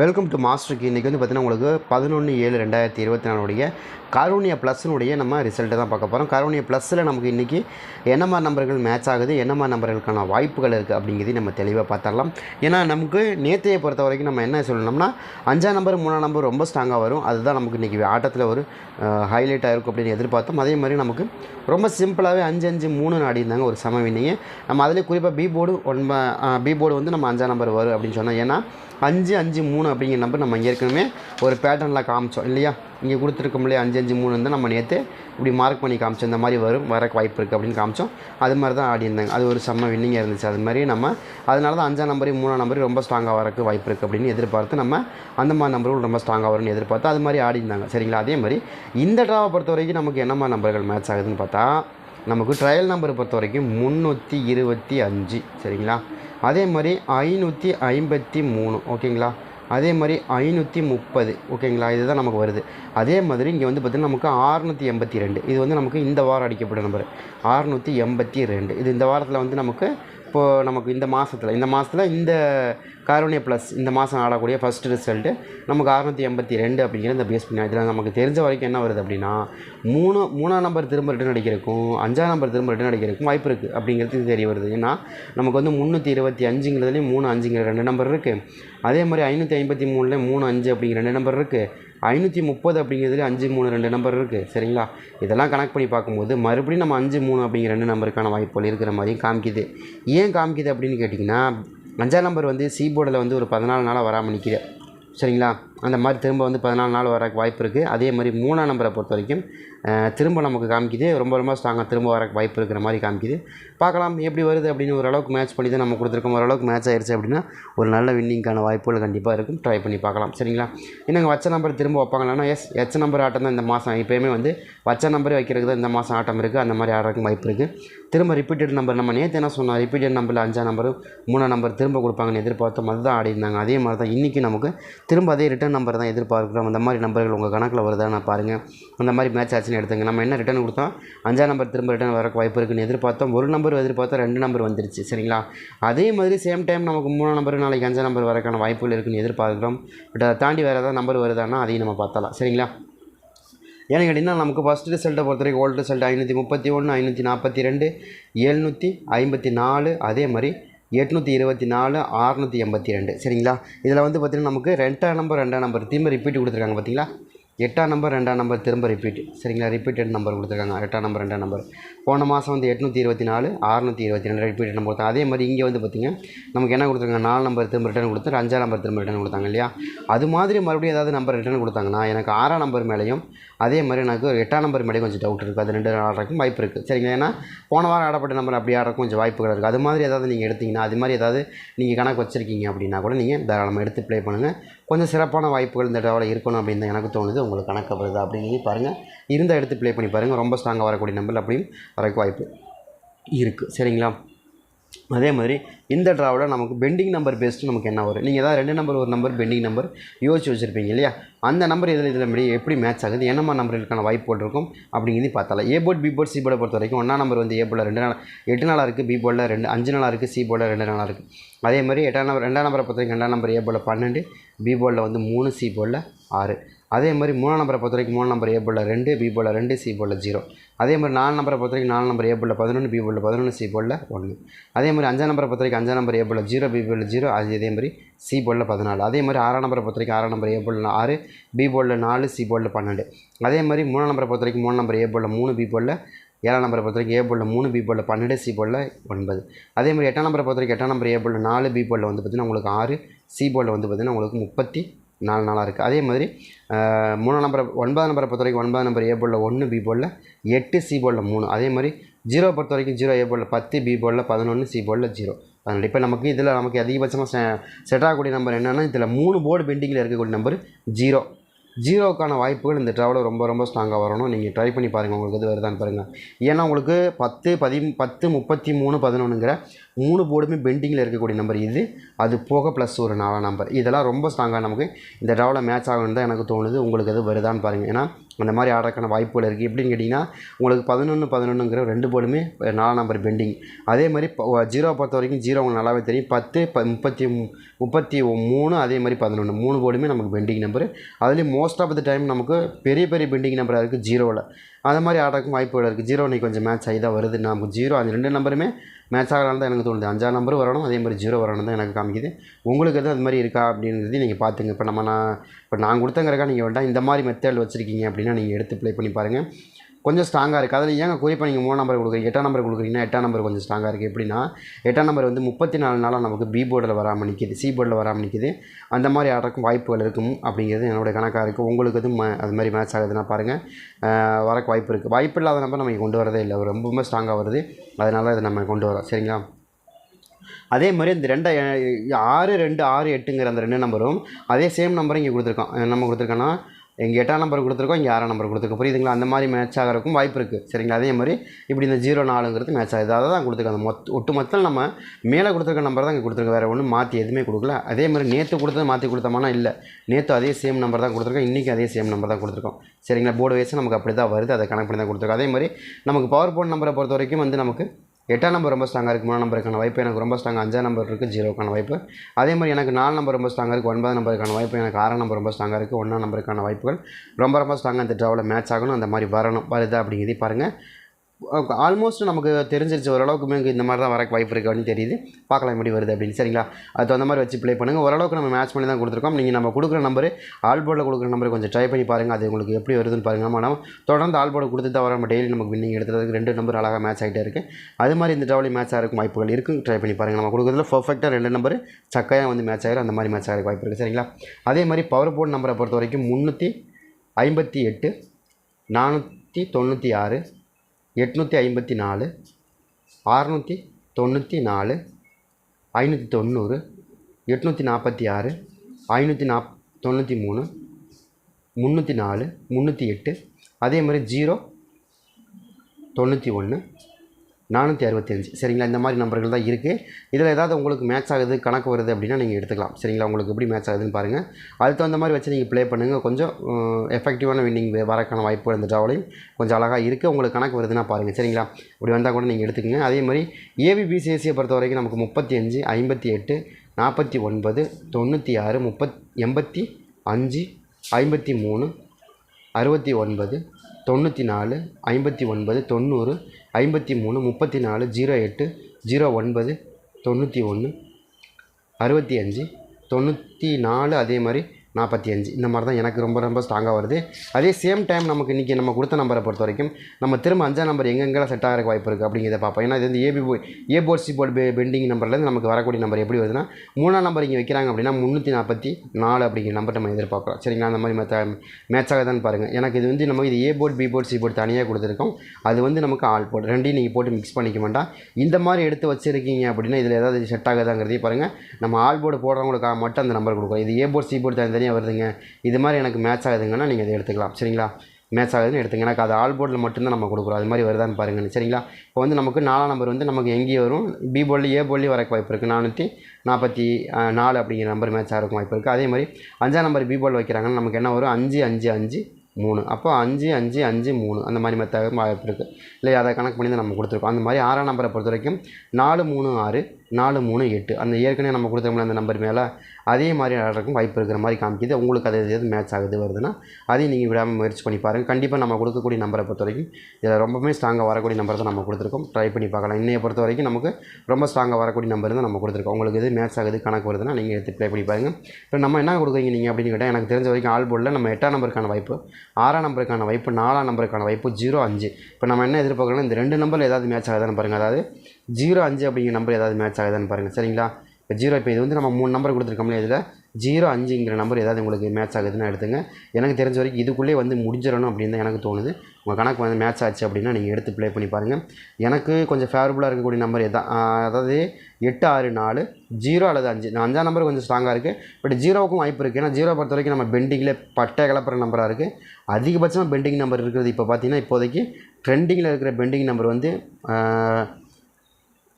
Welcome to மாஸ்டருக்கு இன்றைக்கி வந்து பார்த்தீங்கன்னா உங்களுக்கு பதினொன்று ஏழு ரெண்டாயிரத்தி இருபத்தி நாலுடைய கருணியா ப்ளஸ்னுடைய நம்ம ரிசல்ட்டை தான் பார்க்க போகிறோம் கருணியா ப்ளஸில் நமக்கு இன்றைக்கி என்ன மாதிரி நம்பர்கள் மேட்ச் ஆகுது என்ன மாதிரி நம்பர்களுக்கான வாய்ப்புகள் இருக்குது அப்படிங்கிறதையும் நம்ம தெளிவாக பார்த்துடலாம். ஏன்னா நமக்கு நேற்றையை பொறுத்த வரைக்கும் நம்ம என்ன சொல்லணும்னா அஞ்சாம் நம்பர் மூணாம் நம்பர் ரொம்ப ஸ்ட்ராங்காக வரும். அதுதான் நமக்கு இன்றைக்கி ஆட்டத்தில் ஒரு ஹைலைட்டாக இருக்கும் அப்படின்னு எதிர்பார்த்தோம். அதே மாதிரி நமக்கு ரொம்ப சிம்பிளாகவே அஞ்சு அஞ்சு மூணு நாடி இருந்தாங்க ஒரு சம வின்னிங்க நம்ம அதிலே குறிப்பாக பி போர்டு ஒன்ப பி போர்டு வந்து நம்ம அஞ்சாம் நம்பர் வரும் அப்படின்னு சொன்னோம். ஏன்னா அஞ்சு அஞ்சு மூணு அப்படிங்கிற நம்பர் நம்ம ஏற்கனவே ஒரு பேட்டர்னில் காமிச்சோம் இல்லையா? இங்கே கொடுத்துருக்கோம் இல்லையா? அஞ்சு அஞ்சு மூணு வந்து நம்ம நேற்று இப்படி மார்க் பண்ணி காமிச்சோம். இந்த மாதிரி வரும் வரக்கு வாய்ப்பு இருக்குது அப்படின்னு காமிச்சோம். அது மாதிரி தான் ஆடி இருந்தாங்க. அது ஒரு செம்ம வின்னிங்காக இருந்துச்சு. அது மாதிரி நம்ம அதனால தான் அஞ்சாம் நம்பரையும் மூணாம் நம்பரையும் ரொம்ப ஸ்ட்ராங்காக வரக்கு வாய்ப்பு இருக்குது அப்படின்னு எதிர்பார்த்து நம்ம அந்த மாதிரி நம்பர்கள் ரொம்ப ஸ்ட்ராங்காக வரும்னு எதிர்பார்த்து அது மாதிரி ஆடி இருந்தாங்க. சரிங்களா? அதே மாதிரி இந்த ட்ராவை பொறுத்த வரைக்கும் நமக்கு என்ன மாதிரி நம்பர்கள் மேட்ச் ஆகுதுன்னு பார்த்தா நமக்கு ட்ரையல் நம்பரை பொறுத்த வரைக்கும் முந்நூற்றி இருபத்தி அஞ்சு சரிங்களா? அதே மாதிரி ஐநூற்றி ஐம்பத்தி மூணு ஓகேங்களா? அதே மாதிரி ஐநூற்றி முப்பது ஓகேங்களா? இதுதான் நமக்கு வருது. அதே மாதிரி இங்கே வந்து பார்த்திங்கன்னா நமக்கு ஆறுநூற்றி எண்பத்தி ரெண்டு. இது வந்து நமக்கு இந்த வாரம் அடிக்கப்பட்ட நம்பர் ஆறுநூற்றி எண்பத்தி ரெண்டு. இது இந்த வாரத்தில் வந்து நமக்கு இப்போது நமக்கு இந்த மாதத்தில் இந்த மாதத்தில் இந்த காரோனியா ப்ளஸ் இந்த மாதம் ஆடக்கூடிய ஃபஸ்ட் ரிசல்ட்டு நமக்கு அறுநூற்றி எண்பத்தி ரெண்டு அப்படிங்கிற இந்த பேஸ் பண்ணி இதில் நமக்கு தெரிஞ்ச வரைக்கும் என்ன வருது அப்படின்னா மூணு மூணாம் நம்பர் திரும்ப ரிட்டன் அடிக்கிறதுக்கும் அஞ்சாம் நம்பர் திரும்ப ரிட்டன் அடிக்கிறதுக்கும் வாய்ப்பு இருக்குது அப்படிங்கிறது தெரிய வருது. ஏன்னா நமக்கு வந்து முந்நூற்றி இருபத்தி அஞ்சுங்கிறதுலேயும் மூணு அஞ்சுங்கிற ரெண்டு நம்பர் இருக்குது அதே மாதிரி ஐநூற்றி ஐம்பத்தி மூணுலேயும் மூணு அஞ்சு அப்படிங்கிற ரெண்டு நம்பர் இருக்குது ஐநூற்றி முப்பது அப்படிங்கிறதுல அஞ்சு மூணு ரெண்டு நம்பர் இருக்குது சரிங்களா? இதெல்லாம் கனெக்ட் பண்ணி பார்க்கும்போது மறுபடியும் நம்ம அஞ்சு மூணு அப்படிங்கிற ரெண்டு நம்பருக்கான வாய்ப்புகள் இருக்கிற மாதிரியும் காமிக்குது. ஏன் காமிக்குது அப்படின்னு கேட்டிங்கன்னா அஞ்சாம் நம்பர் வந்து சி போர்டில் வந்து ஒரு பதினாலு நாளாக வராமல் நிற்கிது சரிங்களா? அந்த மாதிரி திரும்ப வந்து பதினாலு நாள் வரக்கு வாய்ப்பு இருக்குது அதே மாதிரி மூணாம் நம்பரை பொறுத்த வரைக்கும் திரும்ப நமக்கு காமிக்குது. ரொம்ப ரொம்ப ஸ்ட்ராங்காக திரும்ப வரக்கு வாய்ப்பு இருக்கிற மாதிரி காமிக்குது. பார்க்கலாம் எப்படி வருது அப்படின்னு ஓரளவுக்கு மேட்ச் பண்ணி தான் நம்ம கொடுத்துருக்கோம். ஓரளவுக்கு மேட்ச் ஆயிடுச்சு அப்படின்னா ஒரு நல்ல வின்னிங்க்கான வாய்ப்புகள் கண்டிப்பாக இருக்கும். ட்ரை பண்ணி பார்க்கலாம். சரிங்களா? என்னங்க வச்ச நம்பர் திரும்ப வைப்பாங்களான்னா எஸ் எச்ச நம்பர் ஆட்டம் தான் இந்த மாதம் எப்போயுமே வந்து வச்ச நம்பரே வைக்கிறதுக்கு தான் இந்த மாதம் ஆட்டம் இருக்குது அந்த மாதிரி ஆடுறதுக்கு வாய்ப்பு இருக்குது திரும்ப ரிப்பீட்டட் நம்பர் நம்ம நேற்று என்ன சொன்னோம்? ரிப்பீட்டட் நம்பரில் அஞ்சாம் நம்பரும் மூணாம் நம்பர் திரும்ப கொடுப்பாங்கன்னு எதிர்பார்த்தோம். அதுதான் ஆடி இருந்தாங்க அதே மாதிரி தான் இன்றைக்கி நமக்கு திரும்ப அதே ரிட்டன் நம்பர் தான் எதிர்பார்க்குறோம். அந்த மாதிரி நம்பர்கள் உங்கள் கணக்கில் வருதான்னு பாருங்கள் அந்த மாதிரி மேட்ச் ஆச்சுன்னு எடுத்துங்க. நம்ம என்ன ரிட்டன் கொடுத்தோம்? அஞ்சாம் நம்பர் திரும்ப ரிட்டன் வரக்கு வாய்ப்பு இருக்குன்னு எதிர்பார்த்தோம். ஒரு நம்பர் எதிர்பார்த்தோம். ரெண்டு நம்பர் வந்துருச்சு. சரிங்களா? அதே மாதிரி சேம் டைம் நமக்கு மூணாம் நம்பர் நாளைக்கு அஞ்சாம் நம்பர் வரக்கான வாய்ப்புகள் இருக்குன்னு எதிர்பார்க்குறோம். பட் அதை தாண்டி வேறு ஏதாவது நம்பர் வருதான்னா அதையும் நம்ம பார்த்தலாம் சரிங்களா? ஏன்னு கேட்டிங்கன்னா நமக்கு ஃபஸ்ட் ரிசல்ட்டை பொறுத்த வரைக்கும் ஓல்டு ரிசல்ட் ஐநூற்றி முப்பத்தி ஒன்று ஐநூற்றி நாற்பத்தி ரெண்டு எழுநூற்றி ஐம்பத்தி நாலு அதே மாதிரி எட்நூற்றி இருபத்தி நாலு அறநூற்றி எண்பத்தி ரெண்டு. சரிங்களா? இதில் வந்து பார்த்திங்கன்னா நமக்கு ரெண்டாம் நம்பர் ரெண்டாம் நம்பர் திரும்ப ரிப்பீட் கொடுத்துருக்காங்க பார்த்தீங்களா? எட்டாம் நம்பர் ரெண்டாம் நம்பர் திரும்ப ரிப்பீட் சரிங்களா? ரிப்பீட்டட் நம்பர் கொடுத்துருக்காங்க. எட்டாம் நம்பர் ரெண்டாம் நம்பர் போன மாதம் வந்து எட்நூற்றி இருபத்தி நாலு அறுநூற்றி இருபத்தி ரெண்டு ரிப்பீட் நம்பர் கொடுத்தாங்க. அதே மாதிரி இங்கே வந்து பார்த்திங்க நமக்கு என்ன கொடுத்துருக்காங்க? நாலு நம்பர் திரும்ப ரிட்டர்ன் கொடுத்து அஞ்சாம் நம்பர் திரும்ப ரிட்டர்ன் கொடுத்தாங்க இல்லையா? அது மாதிரி மறுபடியும் ஏதாவது நம்பர் ரிட்டர்ன் கொடுத்தாங்கன்னா எனக்கு ஆறாம் நம்பர் மேலேயும் அதே மாதிரி எனக்கு ஒரு எட்டாம் நம்பர் மேலேயும் கொஞ்சம் டவுட் இருக்குது அது ரெண்டு ஆடுறதுக்கும் வாய்ப்பு இருக்குது சரிங்களா? ஏன்னா போன வாரம் ஆடப்பட்ட நம்பர் அப்படி ஆடுறதுக்கும் கொஞ்சம் வாய்ப்புகள் இருக்குது அது மாதிரி ஏதாவது நீங்கள் எடுத்தீங்கன்னா அது மாதிரி ஏதாவது நீங்கள் கணக்கு வச்சுருக்கீங்க அப்படின்னா கூட நீங்கள் தாராளமாக எடுத்து ப்ளே பண்ணுங்கள் கொஞ்சம் சிறப்பான வாய்ப்புகள் இந்த தடவை இருக்கணும் அப்படின்னு தான் எனக்கு தோணுது. உங்களுக்கு கணக்கு வருது அப்படின்னு பாருங்கள் இருந்தால் எடுத்து ப்ளே பண்ணி பாருங்கள் ரொம்ப ஸ்ட்ராங்காக வரக்கூடிய நம்பர் அப்படியும் வரக்கு வாய்ப்பு இருக்குது சரிங்களா? அதே மாதிரி இந்த ட்ராவில் நமக்கு பெண்டிங் நம்பர் பேஸ்ட்டு நமக்கு என்ன வரும்? நீங்கள் ஏதாவது ரெண்டு நம்பர் ஒரு நம்பர் பெண்டிங் நம்பர் யோசிச்சு வச்சுருப்பீங்க இல்லையா? அந்த நம்பர் இதில் இதில் முடி எப்படி மேட்ச் ஆகுது? என்னமா நம்பர்களுக்கான வாய்ப்பு போட்டிருக்கும்? அப்படிங்கிறது பார்த்தலாம். A board B board C போர்டை பொறுத்த வரைக்கும் ஒன்றா நம்பர் வந்து ஏ போர்டில் ரெண்டு நாள் எட்டு நாளாக இருக்குது பி போர்டில் ரெண்டு அஞ்சு நாளாக இருக்குது சி போர்டில் ரெண்டு நாளாக இருக்குது அதே மாதிரி எட்டாம் நம்பர் ரெண்டாம் நம்பரை பொறுத்த வரைக்கும் ரெண்டாம் நம்பர் ஏ போர்டில் பன்னெண்டு பி போர்டில் வந்து மூணு சி போர்டில் ஆறு. அதே மாதிரி மூணாம் நம்பரை பொறுத்த வரைக்கும் மூணு நம்பர் ஏ ரெண்டு பி போர்டில் ரெண்டு சி போர்டில் ஜீரோ அதே மாதிரி நாலு நம்பரை பொறுத்த வரைக்கும் நாலு நம்பர் ஏ போர்டில் பதினொன்று பி போர்டில் பதினொன்று சி போர்டில் ஒன்று. அதே மாதிரி அஞ்சாம் நம்பரை பொறுத்த வரைக்கும் அஞ்சாம் நம்பர் ஏ ஜீரோ பி போர்டில் ஜீரோ அது இதே மாதிரி சி போலில் பதினாலு. அதே மாதிரி ஆறாம் நம்பரை பொறுத்த வரைக்கும் ஆறாம் நம்பர் ஏ ஆறு பி போலில் நாலு சி போலில் பன்னெண்டு. அதே மாதிரி மூணாம் நம்பரை பொறுத்த வரைக்கும் மூணு நம்பர் ஏ மூணு பி போலில் ஏழாம் நம்பரை பொறுத்த வரைக்கும் ஏ மூணு பி போலில் பன்னெண்டு சி போலில் ஒன்பது. அதே மாதிரி எட்டாம் நம்பரை பொறுத்த வரைக்கும் எட்டாம் நம்பர் ஏ நாலு பி போலில் வந்து பார்த்திங்கன்னா உங்களுக்கு ஆறு சி போலில் வந்து பார்த்திங்கன்னா உங்களுக்கு முப்பத்தி நாலு நாளாக இருக்குது அதே மாதிரி ஆஹ், மூணாம் நம்பரை ஒன்பதாம் நம்பரை பொறுத்த வரைக்கும் ஒன்பதாம் நம்பர் ஏ போலில் ஒன்று பி போலில் எட்டு சி போலில் மூணு. அதே மாதிரி ஜீரோ பொறுத்த வரைக்கும் ஜீரோ ஏ போலில் பத்து பி போலில் பதினொன்று சி போலில் ஜீரோ அதனால் இப்போ நமக்கு இதில் நமக்கு அதிகபட்சமாக செ செட் ஆகக்கூடிய நம்பர் என்னென்னா இதில் மூணு போர்டு பெண்டிங்கில் இருக்கக்கூடிய நம்பர் ஜீரோ ஜீரோக்கான வாய்ப்புகள் இந்த ட்ராவலில் ரொம்ப ரொம்ப ஸ்ட்ராங்காக வரணும். நீங்கள் ட்ரை பண்ணி பாருங்கள் உங்களுக்கு இது வருதான்னு பாருங்கள் ஏன்னா உங்களுக்கு பத்து பதி பத்து முப்பத்தி மூணு பதினொன்றுங்கிற மூணு போர்டுமே பெண்டிங்கில் இருக்கக்கூடிய நம்பர் இது. அது போக ப்ளஸ் ஒரு நாலாம் நம்பர் இதெல்லாம் ரொம்ப ஸ்ட்ராங்காக நமக்கு இந்த ட்ராவில் மேட்ச் ஆகணும்னு தான் எனக்கு தோணுது. உங்களுக்கு அது வருதான்னு பாருங்கள் ஏன்னா அந்த மாதிரி ஆடுறதுக்கான வாய்ப்புகள் இருக்குது எப்படின்னு கேட்டிங்கன்னா உங்களுக்கு பதினொன்று பதினொன்றுங்கிற ரெண்டு போர்டுமே நாலாம் நம்பர் பெண்டிங் அதே மாதிரி ஜீரோ பொறுத்த வரைக்கும் ஜீரோ உங்களுக்கு நல்லாவே தெரியும். பத்து ப முப்பத்தி முப்பத்தி மூணு அதே மாதிரி பதினொன்று மூணு போர்டுமே நமக்கு பெண்டிங் நம்பர் அதுலேயும் மோஸ்ட் ஆஃப் த டைம் நமக்கு பெரிய பெரிய பெண்டிங் நம்பராக இருக்குது ஜீரோவில் அந்த மாதிரி ஆடுறதுக்கும் வாய்ப்புகள் இருக்குது ஜீரோ இன்னைக்கு கொஞ்சம் மேட்ச் ஆகி தான் வருது நமக்கு ஜீரோ அந்த ரெண்டு நம்பருமே மேட்ச் ஆகலாம் தான் எனக்கு தோணுது. அஞ்சாறு நம்பர் வரணும் அதே மாதிரி ஜீரோ வரணும் தான் எனக்கு காமிக்குது. உங்களுக்கு எதுவும் அது மாதிரி இருக்கா அப்படிங்கிறது நீங்கள் பார்த்துங்க இப்போ நம்ம நான் இப்போ நான் கொடுத்தங்கிறக்கா நீங்கள் வேண்டாம். இந்த மாதிரி மெத்தேட் வச்சுருக்கீங்க அப்படின்னா நீங்கள் எடுத்து ப்ளே பண்ணி பாருங்கள் கொஞ்சம் ஸ்ட்ராங்காக இருக்குது அதில் ஏங்க குறிப்பாக நீங்கள் மூணு நம்பர் கொடுக்குறீங்க? எட்டாம் நம்பர் கொடுக்குறீங்கன்னா எட்டாம் நம்பர் கொஞ்சம் ஸ்ட்ராங்காக இருக்குது எப்படின்னா எட்டாம் நம்பர் வந்து முப்பத்தி நாலு நாளாக நமக்கு பி போர்டில் வராமல் நிற்கிது சி போர்டில் வராமல் நிற்கிது அந்த மாதிரி ஆடுறக்கும் வாய்ப்புகள் இருக்கும் அப்படிங்கிறது என்னோட கணக்காக இருக்குது உங்களுக்கு எதுவும் ம- அது மாதிரி மேட்ச் ஆகுதுன்னா பாருங்கள் வரக்கு வாய்ப்பு இருக்குது வாய்ப்பு இல்லாத நம்பர் நம்ம கொண்டு வரதே இல்லை. ரொம்பவுமே ஸ்ட்ராங்காக வருது. அதனால் இதை நம்ம கொண்டு வரோம். சரிங்களா? அதே மாதிரி இந்த ரெண்டு ஆறு ரெண்டு ஆறு எட்டுங்கிற அந்த ரெண்டு நம்பரும் அதே சேம் நம்பரும் இங்கே கொடுத்துருக்கோம். நம்ம கொடுத்துருக்கோன்னா இங்கே எட்டாம் நம்பர் கொடுத்துருக்கோம் இங்கே ஆறாம் நம்பர் கொடுத்துருக்கோம். புரியுதுங்களா? அந்த மாதிரி மேட்ச் ஆகிறதுக்கும் வாய்ப்பு இருக்குது சரிங்களா? அதே மாதிரி இப்படி இந்த ஜீரோ நாலுங்கிறது மேட்ச் ஆகுது. அதை தான் கொடுத்துருக்கோம். அந்த மொத்த ஒட்டு மொத்தம் நம்ம மேலே கொடுத்துருக்க நம்பர் தான் இங்கே கொடுத்துருக்கோம். வேறு ஒன்றும் மாற்றி எதுவுமே கொடுக்கல. அதே மாதிரி நேற்று கொடுத்தது மாற்றி கொடுத்தோம்னா இல்லை. நேற்று அதே சேம் நம்பர் தான் கொடுத்துருக்கோம். இன்றைக்கி அதே சேம் நம்பர் தான் கொடுத்துருக்கோம். சரிங்களா? போர்டு வயசு நமக்கு அப்படி தான் வருது. அதை கணக்கு பண்ணி தான் கொடுத்துருக்கோம். அதே மாதிரி நமக்கு பவர் போர்ட் நம்பரை பொறுத்த வரைக்கும் வந்து நமக்கு எட்டாம் நம்பர் ரொம்ப ஸ்ட்ராங்காக இருக்குது மூணாம் நம்பருக்கான வாய்ப்பு எனக்கு ரொம்ப ஸ்ட்ராங் அஞ்சாம் நம்பர் இருக்குது ஜீரோக்கான வாய்ப்பு. அதே மாதிரி எனக்கு நாலு நம்பர் ரொம்ப ஸ்ட்ராங்காக இருக்குது ஒன்பது நம்பருக்கான வாய்ப்பு எனக்கு ஆறாம் நம்பர் ரொம்ப ஸ்ட்ராங்காக இருக்குது ஒன்றாம் நம்பருக்கான வாய்ப்புகள் ரொம்ப ரொம்ப ஸ்ட்ராங்காக இந்த ட்ராவில் மேட்ச் ஆகணும் அந்த மாதிரி வரணும். வருதா அப்படிங்கிறதே பாருங்கள் ஆல்மோஸ்ட் நமக்கு தெரிஞ்சிருச்சு ஓரளவுக்கு மேங்க இந்த மாதிரி தான் வரக்கு வாய்ப்பு இருக்குது அப்படின்னு தெரியுது. பார்க்கலாம் எப்படி வருது அப்படின்னு. சரிங்களா? அது தகுந்த மாதிரி வச்சு ப்ளே பண்ணுங்கள் ஓரளவுக்கு நம்ம மேட்ச் பண்ணி தான் கொடுத்துருக்கோம். நீங்கள் நம்ம கொடுக்குற நம்பரு ஆல் போர்டில் கொடுக்குற நம்பர் கொஞ்சம் ட்ரை பண்ணி பாருங்கள் அது உங்களுக்கு எப்படி வருதுன்னு பாருங்கள் நம்ம தொடர்ந்து ஆல் போர்டு கொடுத்து தான் வர நம்ம டெய்லி நமக்கு வின்னிங் எடுத்துறதுக்கு ரெண்டு நம்பர் அழகாக மேட்ச் ஆகிட்டே இருக்குது அது மாதிரி இந்த டவுலி மேட்ச் ஆகிறதுக்கு வாய்ப்புகள் இருக்குது ட்ரை பண்ணி பாருங்கள் நம்ம கொடுக்குறதுல பர்ஃபெக்டாக ரெண்டு நம்பர் சக்கையாக வந்து மேட்ச் ஆகிடும் அந்த மாதிரி மேட்ச் ஆகிறதுக்கு வாய்ப்பு இருக்குது சரிங்களா? அதே மாதிரி பவர் போர்டு நம்பரை பொறுத்த வரைக்கும் முந்நூற்றி ஐம்பத்தி எட்டு நானூற்றி தொண்ணூற்றி ஆறு எட்நூற்றி ஐம்பத்தி நாலு அறநூற்றி தொண்ணூற்றி நாலு ஐநூற்றி தொண்ணூறு எட்நூற்றி நாற்பத்தி ஆறு ஐநூற்றி நாப் தொண்ணூற்றி மூணு முந்நூற்றி நாலு முந்நூற்றி எட்டு அதே மாதிரி ஜீரோ தொண்ணூற்றி ஒன்று நானூற்றி அறுபத்தஞ்சு சரிங்களா? இந்த மாதிரி நம்பர்கள் தான் இருக்குது இதில் ஏதாவது உங்களுக்கு மேட்ச் ஆகுது கணக்கு வருது அப்படின்னா நீங்கள் எடுத்துக்கலாம். சரிங்களா? உங்களுக்கு எப்படி மேட்ச் ஆகுதுன்னு பாருங்கள் அதுக்கு தகுந்த மாதிரி வச்சு நீங்கள் ப்ளே பண்ணுங்கள் கொஞ்சம் எஃபெக்டிவான வின்னிங் வரக்கான வாய்ப்பு இந்த ட்ராவலையும் கொஞ்சம் அழகாக இருக்குது உங்களுக்கு கணக்கு வருதுன்னா பாருங்கள் சரிங்களா? இப்படி வந்தால் கூட நீங்கள் எடுத்துக்கங்க. அதே மாதிரி ஏபிபிசிஎஸ்சியை பொறுத்த வரைக்கும் நமக்கு முப்பத்தி அஞ்சு ஐம்பத்தி எட்டு நாற்பத்தி ஒன்பது தொண்ணூற்றி ஆறு முப்பத் எண்பத்தி அஞ்சு ஐம்பத்தி மூணு அறுபத்தி ஒன்பது தொண்ணூற்றி நாலு ஐம்பத்தி ஒன்பது தொண்ணூறு ஐம்பத்தி மூணு முப்பத்தி நாலு ஜீரோ எட்டு ஜீரோ ஒன்பது தொண்ணூற்றி ஒன்று அறுபத்தி அஞ்சு தொண்ணூற்றி நாலு அதே மாதிரி நாற்பத்தி அஞ்சு. இந்த மாதிரி தான் எனக்கு ரொம்ப ரொம்ப ஸ்ட்ராங்காக வருது. அதே சேம் டைம் நமக்கு இன்றைக்கி நம்ம கொடுத்த நம்பரை பொறுத்த வரைக்கும் நம்ம திரும்ப அஞ்சாம் நம்பர் எங்கெங்கெல்லாம் செட் ஆகிறக்கு வாய்ப்பு இருக்குது அப்படிங்கிறத பார்ப்போம். ஏன்னா இது வந்து AB A board C board pending நம்பர்லேருந்து நமக்கு வரக்கூடிய நம்பர் எப்படி வருதுன்னா மூணாம் நம்பர் இங்கே வைக்கிறாங்க அப்படின்னா முந்நூற்றி நாற்பத்தி நாலு அப்படிங்கிற நம்பர் நம்ம எதிர்பார்க்குறோம். சரிங்களா? அந்த மாதிரி மெத்த மேட்ச் ஆகுதான்னு பாருங்கள் எனக்கு இது வந்து நம்ம இது A board B board C board தனியாக கொடுத்துருக்கோம். அது வந்து நமக்கு ஆல் போர்ட் ரெண்டையும் நீங்கள் போட்டு மிக்ஸ் பண்ணிக்க வேண்டாம். இந்த மாதிரி எடுத்து வச்சுருக்கீங்க அப்படின்னா இதில் ஏதாவது செட் ஆகுதாங்கிறதையும் பாருங்கள் நம்ம ஆல் போர்டு போடுறவங்களுக்காக மட்டும் அந்த நம்பர் கொடுக்குறோம். இது ஏ போர்ட் சி போர்ட் தனித்தனியாக வருதுங்க. இது மாதிரி எனக்கு மேட்ச் ஆகுதுங்கன்னா நீங்கள் அதை எடுத்துக்கலாம். சரிங்களா? மேட்ச் ஆகுதுன்னு எடுத்துங்க எனக்கு அது ஆல் போர்டில் மட்டும்தான் நம்ம கொடுக்குறோம். அது மாதிரி வருதான்னு பாருங்கள் சரிங்களா? இப்போ வந்து நமக்கு நாலாம் நம்பர் வந்து நமக்கு எங்கேயும் வரும்? பி போர்டில் ஏ போர்டில் வரக்கு வாய்ப்பு இருக்குது நானூற்றி நாற்பத்தி நாலு அப்படிங்கிற நம்பர் மேட்ச் ஆகிறக்கு வாய்ப்பு இருக்குது அதே மாதிரி அஞ்சாம் நம்பர் பி போர்டில் வைக்கிறாங்கன்னா நமக்கு என்ன வரும்? அஞ்சு அஞ்சு அஞ்சு மூணு. அப்போ அஞ்சு அஞ்சு அஞ்சு மூணு. அந்த மாதிரி மெத்தாக வாய்ப்பு இருக்குது இல்லை அதை கணக்கு பண்ணி தான் நம்ம கொடுத்துருக்கோம். அந்த மாதிரி ஆறாம் நம்பரை பொறுத்த வரைக்கும் நாலு மூணு ஆறு நாலு மூணு எட்டு. அந்த ஏற்கனவே நம்ம கொடுத்தோம்ல அந்த நம்பர் மேலே அதே மாதிரி ஆடுறதுக்கும் வாய்ப்பு இருக்கிற மாதிரி காமிக்குது. உங்களுக்கு அது எது மேட்ச் ஆகுது வருதுன்னா அதையும் நீங்கள் விடாமல் முயற்சி பண்ணி பாருங்கள் கண்டிப்பாக நம்ம கொடுக்கக்கூடிய நம்பரை பொறுத்த வரைக்கும் இதில் ரொம்பவே ஸ்ட்ராங்காக வரக்கூடிய நம்பர் தான் நம்ம கொடுத்துருக்கோம். ட்ரை பண்ணி பார்க்கலாம். இன்னைய பொறுத்த வரைக்கும் நமக்கு ரொம்ப ஸ்ட்ராங்காக வரக்கூடிய நம்பர் தான் நம்ம கொடுத்துருக்கோம். உங்களுக்கு எது மேட்ச் ஆகுது கணக்கு வருதுன்னா நீங்கள் எடுத்து ப்ளே பண்ணி பாருங்கள் இப்போ நம்ம என்ன கொடுக்குறீங்க நீங்கள் அப்படின்னு கேட்டால் எனக்கு தெரிஞ்ச வரைக்கும் ஆல் போர்டில் நம்ம எட்டாம் நம்பருக்கான வாய்ப்பு ஆறாம் நம்பருக்கான வாய்ப்பு நாலாம் நம்பருக்கான வாய்ப்பு ஜீரோ அஞ்சு. இப்போ நம்ம என்ன எதிர்பார்க்குறோம்னா இந்த ரெண்டு நம்பரில் ஏதாவது மேட்ச் ஆகுதான்னு பாருங்கள் அதாவது ஜீரோ அஞ்சு அப்படிங்கிற நம்பர் ஏதாவது மேட்ச் ஆகுதான்னு பாருங்கள் சரிங்களா? இப்போ ஜீரோ இப்போ இது வந்து நம்ம மூணு நம்பர் கொடுத்துருக்கோம்ல இதில். ஜீரோ அஞ்சுங்கிற நம்பர் ஏதாவது உங்களுக்கு மேட்ச் ஆகுதுன்னு எடுத்துங்க. எனக்கு தெரிஞ்ச வரைக்கும் இதுக்குள்ளே வந்து முடிஞ்சிடணும் அப்படின்னு தான் எனக்கு தோணுது. உங்கள் கணக்கு வந்து மேட்ச் ஆச்சு அப்படின்னா நீங்கள் எடுத்து ப்ளே பண்ணி பாருங்கள் எனக்கு கொஞ்சம் ஃபேவரபுளாக இருக்கக்கூடிய நம்பர் எதான் அதாவது எட்டு ஆறு நாலு ஜீரோ அல்லது அஞ்சு. நான் அஞ்சாம் நம்பர் கொஞ்சம் ஸ்ட்ராங்காக இருக்குது பட் ஜீரோவுக்கும் வாய்ப்பு இருக்குது ஏன்னா ஜீரோ பொறுத்த வரைக்கும் நம்ம பெண்டிங்கில் பட்டை கலப்புற நம்பராக இருக்குது அதிகபட்சமாக பெண்டிங் நம்பர் இருக்கிறது இப்போ பார்த்தீங்கன்னா இப்போதைக்கு ட்ரெண்டிங்கில் இருக்கிற பெண்டிங் நம்பர் வந்து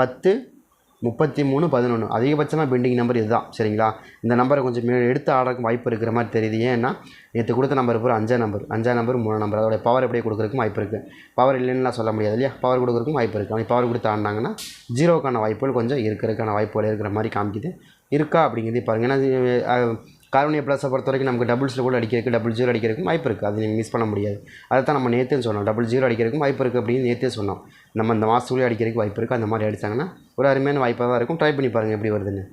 பத்து முப்பத்தி மூணு பதினொன்று அதிகபட்சமாக பெண்டிங் நம்பர் இதுதான் சரிங்களா? இந்த நம்பரை கொஞ்சம் மே எடுத்து ஆடுறதுக்கு வாய்ப்பு இருக்கிற மாதிரி தெரியுது. ஏன்னா நேற்று கொடுத்த நம்பர் பூரா அஞ்சா நம்பர் அஞ்சா நம்பர் மூணு நம்பர் அதோட பவர் எப்படி கொடுக்குறதுக்கும் வாய்ப்பு இருக்குது பவர் இல்லைன்னுலாம் சொல்ல முடியாது இல்லையா? பவர் கொடுக்குறதுக்கும் வாய்ப்பு இருக்குது அவங்க பவர் கொடுத்து ஆடினாங்கன்னா ஜீரோக்கான வாய்ப்புகள் கொஞ்சம் இருக்கிறதுக்கான வாய்ப்புகள் இருக்கிற மாதிரி காமிக்குது. இருக்கா அப்படிங்கிறது பாருங்கள் ஏன்னா கார்பனிய ப்ளஸை பொறுத்த வரைக்கும் நமக்கு டபுள்ஸில் கூட அடிக்கிறதுக்கு டபுள் ஜீரோ அடிக்கிறதுக்கும் வாய்ப்பு இருக்குது அது நீங்கள் மிஸ் பண்ண முடியாது. அதை தான் நம்ம நேற்றே சொன்னோம். டபுள் ஜீரோ அடிக்கிறதுக்கும் வாய்ப்பு இருக்குது அப்படின்னு நேற்றே சொன்னோம். நம்ம இந்த மாதத்துலேயே அடிக்கிறதுக்கு வாய்ப்பு இருக்குது அந்த மாதிரி அடித்தாங்கன்னா ஒரு அருமையான வாய்ப்பாக தான் இருக்கும். ட்ரை பண்ணி பாருங்கள் எப்படி வருதுன்னு.